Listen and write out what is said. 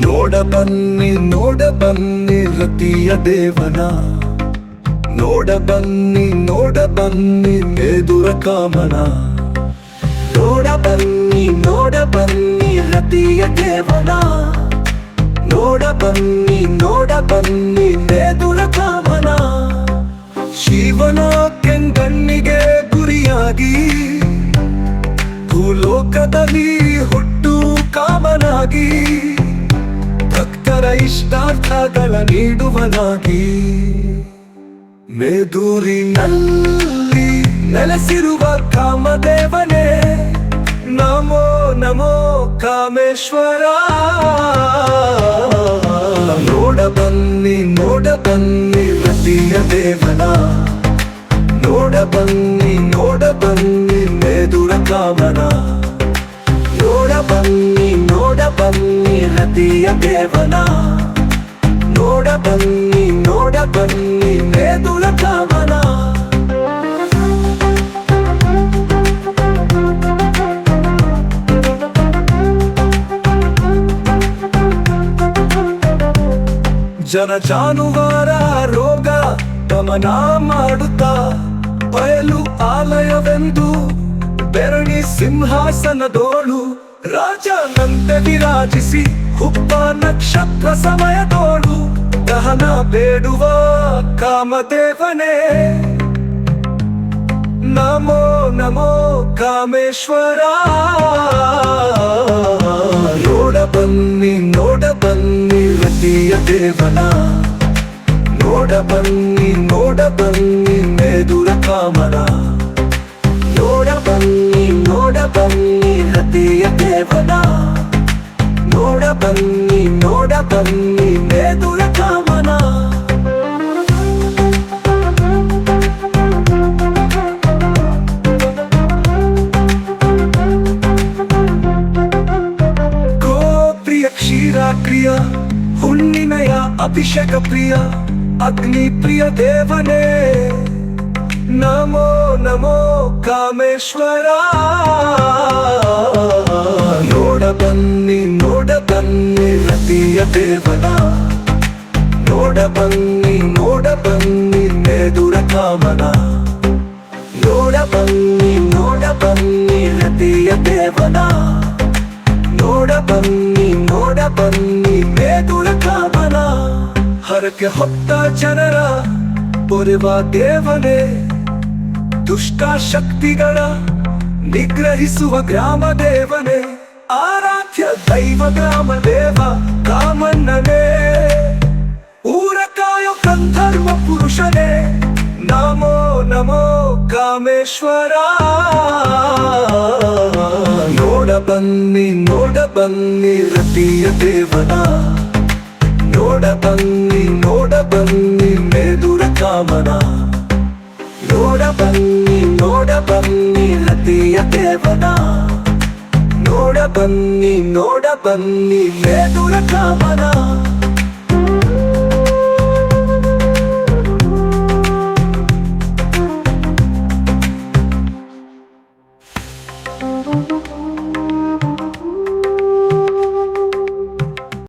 ನೋಡ ಬನ್ನಿ ನೋಡ ಬನ್ನಿ ರತಿಯ ದೇವನ. ನೋಡ ಬನ್ನಿ ನೋಡ ಬನ್ನಿ ಮೇದುರ ಕಾಮನ. ನೋಡ ಬನ್ನಿ ನೋಡ ಬನ್ನಿ ರತಿಯ ದೇವನ. ನೋಡ ಬನ್ನಿ ನೋಡ ಬನ್ನಿ ಮೇದುರ ಕಾಮನ. ಶಿವನ ಕೆಂಗಣ್ಣಿಗೆ ಗುರಿಯಾಗಿ ಭೂಲೋಕದಲ್ಲಿ ಹುಟ್ಟು ಕಾಮನಾಗಿ. ಭಕ್ತರ ಇಷ್ಟಾರ್ಥಗಳ ನೀಡುವನಾಗಿ. ಮೆದುರಿನಲ್ಲಿ ನೆಲೆಸಿರುವ ಕಾಮದೇವನೇ. ನಮೋ ನಮೋ ಕಾಮೇಶ್ವರ. ನೋಡ ಬನ್ನಿ ನೋಡ ಬನ್ನಿ ರತಿಯ ದೇವನ. ನೋಡ ಬನ್ನಿ ನೋಡ ಬನ್ನಿ ಮೇದುರ ಕಾಮನ. ನೋಡ ಬನ್ನಿ ಬನ್ನಿ ರತಿಯ ದೇವನ. ನೋಡ ಬನ್ನಿ ನೋಡ ಬನ್ನಿ ಮೇದುರ ಕಾಮನ ಜನ ಜಾನುವಾರ ರೋಗ ಗಮನ ಮಾಡುತ್ತಾ. ಬಯಲು ಆಲಯವೆಂದು ಬೆರಣಿ ಸಿಂಹಾಸನದೋಳು. ರಾಜನಂತೆ ವಿರಾಜಿಸಿ ಹುಬ್ಬ ನಕ್ಷತ್ರ ಸಮಯದೋಳು ದಹನ ಬೇಡುವ ಕಾಮದೇವನೇ. ನಮೋ ನಮೋ ಕಾಮೇಶ್ವರ. ನೋಡ ಬನ್ನಿ ನೋಡ ಬನ್ನಿ ರತಿಯ ದೇವನ. ನೋಡ ಬನ್ನಿ ನೋಡ ಬನ್ನಿ ಮೇದುರ ಕಾಮನ. ನೋಡ ಬನ್ನಿ ಅಭಿಷೇಕ ಪ್ರಿಯ, ಅಗ್ನಿ ಪ್ರಿಯ ದೇವನೇ. ನಮೋ ನಮೋ ಕಾಮೇಶ್ವರ. ನೋಡ ಬನ್ನಿ ನೋಡ ಬನ್ನಿ ರತಿಯ ದೇವನ. ನೋಡ ಬನ್ನಿ ನೋಡ ಬನ್ನಿ ಮೇದುರ ಕಾಮನ. ನೋಡ ಬನ್ನಿ ಹರಕೆ ಹೊತ್ತ ಜನರ ಪೊರೆವ ದೇವನೇ, ದುಷ್ಟ ಶಕ್ತಿಗಳ ನಿಗ್ರಹಿಸುವ ಗ್ರಾಮ ದೇವನೇ. ಆರಾಧ್ಯ ದೈವ ಗ್ರಾಮ ದೇವ ಕಾಮಣ್ಣನೇ. ಊರ ಕಾಯೋ ಗಂಧರ್ವ ಪುರುಷನೇ. ನಮೋ ನಮೋ ಕಾಮೇಶ್ವರ. ನೋಡ ಬನ್ನಿ ನೋಡ ಬನ್ನಿ ರತಿಯ ದೇವನ. ನೋಡ ಬನ್ನಿ ನೋಡ ಬನ್ನಿ ಮೇದುರ ಕಾಮನ